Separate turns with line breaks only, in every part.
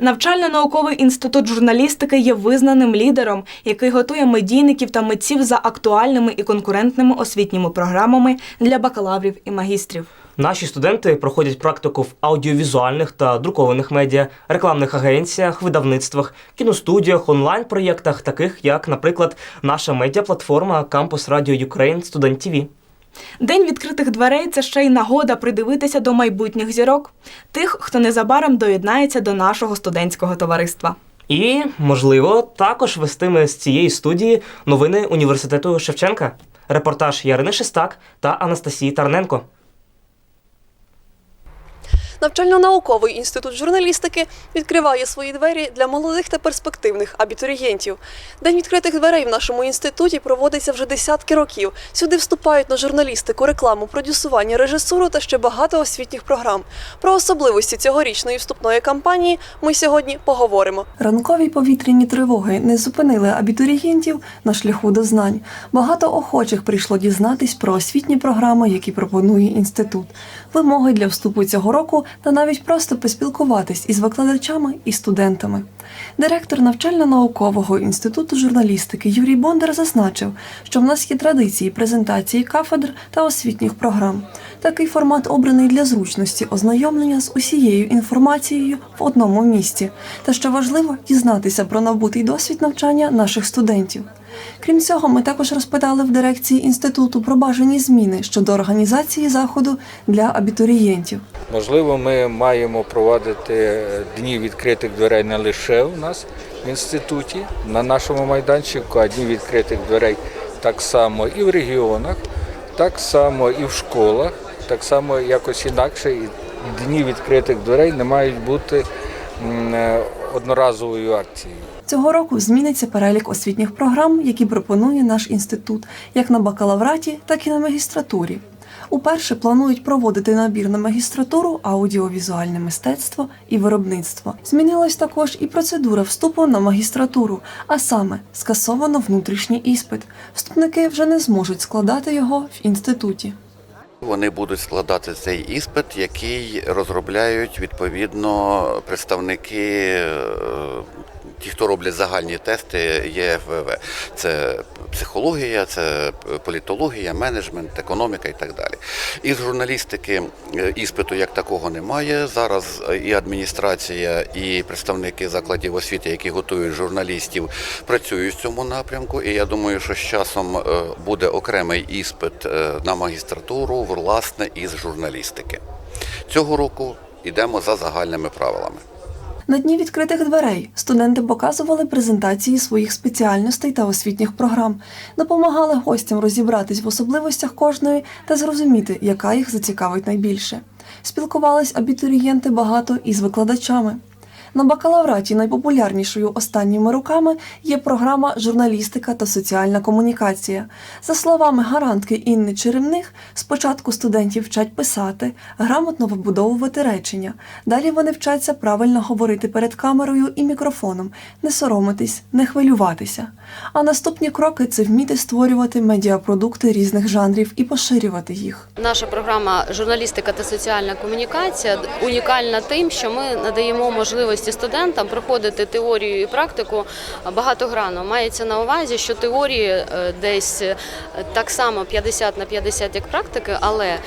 Навчально-науковий інститут журналістики є визнаним лідером, який готує медійників та митців за актуальними і конкурентними освітніми програмами для бакалаврів і магістрів.
Наші студенти проходять практику в аудіовізуальних та друкованих медіа, рекламних агенціях, видавництвах, кіностудіях, онлайн-проєктах, таких як, наприклад, наша медіаплатформа Campus Radio Ukraine Student TV.
День відкритих дверей це ще й нагода придивитися до майбутніх зірок, тих, хто незабаром доєднається до нашого студентського товариства.
І, можливо, також вестиме з цієї студії новини університету Шевченка. Репортаж Ярини Шестак та Анастасії Тарненко.
Навчально-науковий інститут журналістики відкриває свої двері для молодих та перспективних абітурієнтів. День відкритих дверей в нашому інституті проводиться вже десятки років. Сюди вступають на журналістику, рекламу, продюсування, режисуру та ще багато освітніх програм. Про особливості цьогорічної вступної кампанії ми сьогодні поговоримо.
Ранкові повітряні тривоги не зупинили абітурієнтів на шляху до знань. Багато охочих прийшло дізнатись про освітні програми, які пропонує інститут, вимоги для вступу цього року та навіть просто поспілкуватись із викладачами і студентами. Директор навчально-наукового інституту журналістики Юрій Бондар зазначив, що в нас є традиції презентації кафедр та освітніх програм. Такий формат обраний для зручності ознайомлення з усією інформацією в одному місці, та що важливо дізнатися про набутий досвід навчання наших студентів. Крім цього, ми також розпитали в дирекції інституту про бажані зміни щодо організації заходу для абітурієнтів.
Можливо, ми маємо проводити дні відкритих дверей не лише у нас в інституті, на нашому майданчику, а дні відкритих дверей так само і в регіонах, так само і в школах, так само якось інакше. Дні відкритих дверей не мають бути е, одноразовою акцією.
Цього року зміниться перелік освітніх програм, які пропонує наш інститут, як на бакалавраті, так і на магістратурі. Уперше планують проводити набір на магістратуру, аудіовізуальне мистецтво і виробництво. Змінилась також і процедура вступу на магістратуру, а саме скасовано внутрішній іспит. Вступники вже не зможуть складати його в інституті.
Вони будуть складати цей іспит, який розробляють відповідно представники. Ті, хто роблять загальні тести ЄФВВ. Це психологія, це політологія, менеджмент, економіка і так далі. Із журналістики е, іспиту як такого немає. Зараз е, і адміністрація, і представники закладів освіти, які готують журналістів, працюють в цьому напрямку. І я думаю, що з часом е, буде окремий іспит на магістратуру, власне, із журналістики. Цього року йдемо за загальними правилами.
На дні відкритих дверей студенти показували презентації своїх спеціальностей та освітніх програм, допомагали гостям розібратись в особливостях кожної та зрозуміти, яка їх зацікавить найбільше. Спілкувались абітурієнти багато із викладачами. На бакалавраті найпопулярнішою останніми роками є програма Журналістика та соціальна комунікація. За словами гарантки Інни Черемних, спочатку студентів вчать писати, грамотно вибудовувати речення. Далі вони вчаться правильно говорити перед камерою і мікрофоном, не соромитись, не хвилюватися. А наступні кроки це вміти створювати медіапродукти різних жанрів і поширювати їх.
Наша програма журналістика та соціальна комунікація унікальна тим, що ми надаємо можливості студентам проходити теорію і практику багатогранно. Мається на увазі, що теорії е, десь е, так само 50 на 50 як практики, але е,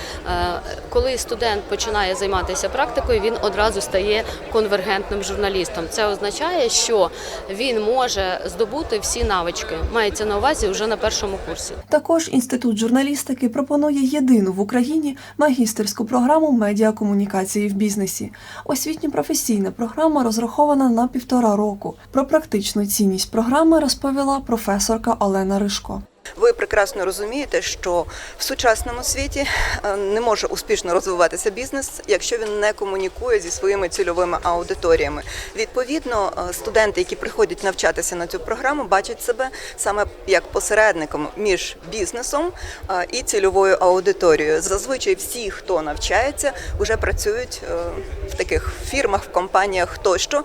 коли студент починає займатися практикою, він одразу стає конвергентним журналістом. Це означає, що він може здобути всі навички. Мається на увазі вже на першому курсі.
Також інститут журналістики пропонує єдину в Україні магістерську програму медіакомунікації в бізнесі. Освітньо-професійна програма розрахована на півтора року. Про практичну цінність програми розповіла професорка Олена Ришко.
Ви прекрасно розумієте, що в сучасному світі е, не може успішно розвиватися бізнес, якщо він не комунікує зі своїми цільовими аудиторіями. Відповідно, е, студенти, які приходять навчатися на цю програму, бачать себе саме як посередником між бізнесом е, і цільовою аудиторією. Зазвичай всі, хто навчається, вже працюють в таких фірмах, в компаніях тощо,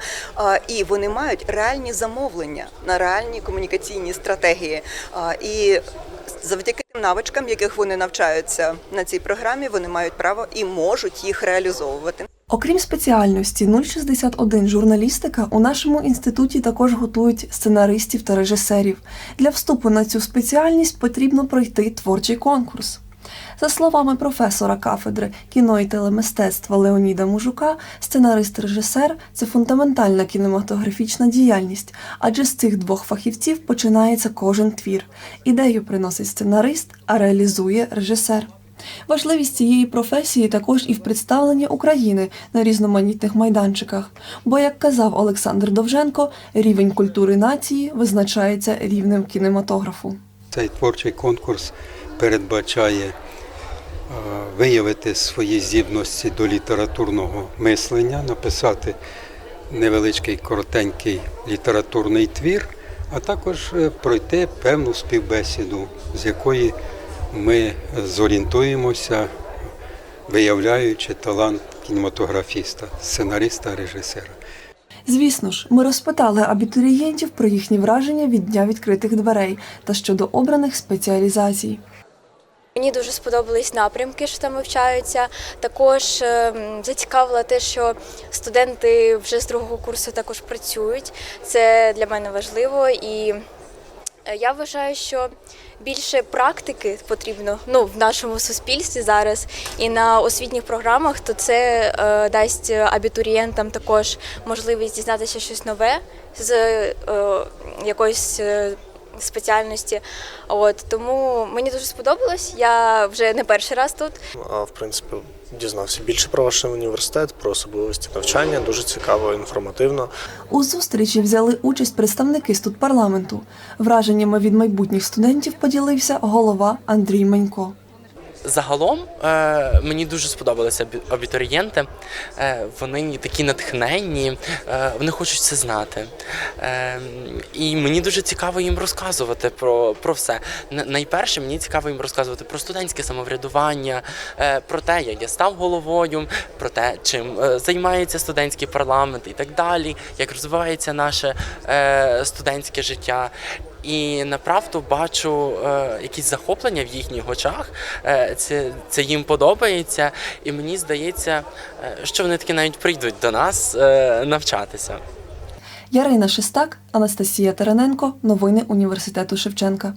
і вони мають реальні замовлення на реальні комунікаційні стратегії. І завдяки тим навичкам, яких вони навчаються на цій програмі, вони мають право і можуть їх реалізовувати.
Окрім спеціальності 061 журналістика, у нашому інституті також готують сценаристів та режисерів. Для вступу на цю спеціальність потрібно пройти творчий конкурс. За словами професора кафедри кіно і телемистецтва Леоніда Мужука, сценарист-режисер це фундаментальна кінематографічна діяльність, адже з цих двох фахівців починається кожен твір. Ідею приносить сценарист, а реалізує режисер. Важливість цієї професії також і в представленні України на різноманітних майданчиках. Бо, як казав Олександр Довженко, рівень культури нації визначається рівнем кінематографу.
Цей творчий конкурс передбачає е, виявити свої здібності до літературного мислення, написати невеличкий коротенький літературний твір, а також е, пройти певну співбесіду, з якої ми зорієнтуємося, виявляючи талант кінематографіста, сценариста, режисера.
Звісно ж, ми розпитали абітурієнтів про їхні враження від дня відкритих дверей та щодо обраних спеціалізацій.
Мені дуже сподобались напрямки, що там вивчаються. Також ем, зацікавило те, що студенти вже з другого курсу також працюють. Це для мене важливо і е, я вважаю, що більше практики потрібно ну, в нашому суспільстві зараз і на освітніх програмах, то це е, дасть абітурієнтам також можливість дізнатися щось нове з е, якоїсь. Спеціальності, от тому мені дуже сподобалось. Я вже не перший раз тут.
А, В принципі, дізнався більше про ваш університет, про особливості навчання. Дуже цікаво, інформативно.
У зустрічі взяли участь представники студпарламенту. Враженнями від майбутніх студентів поділився голова Андрій Манько.
Загалом е, мені дуже сподобалися абітурієнти. Е, вони такі натхненні, е, вони хочуть все знати. Е, і мені дуже цікаво їм розказувати про, про все. Найперше мені цікаво їм розказувати про студентське самоврядування, е, про те, як я став головою, про те, чим е, займається студентський парламент і так далі, як розвивається наше е, студентське життя. І направду бачу е, якісь захоплення в їхніх очах. Е, це, це їм подобається, і мені здається, е, що вони таки навіть прийдуть до нас е, навчатися.
Ярина Шестак, Анастасія Тараненко. Новини університету Шевченка.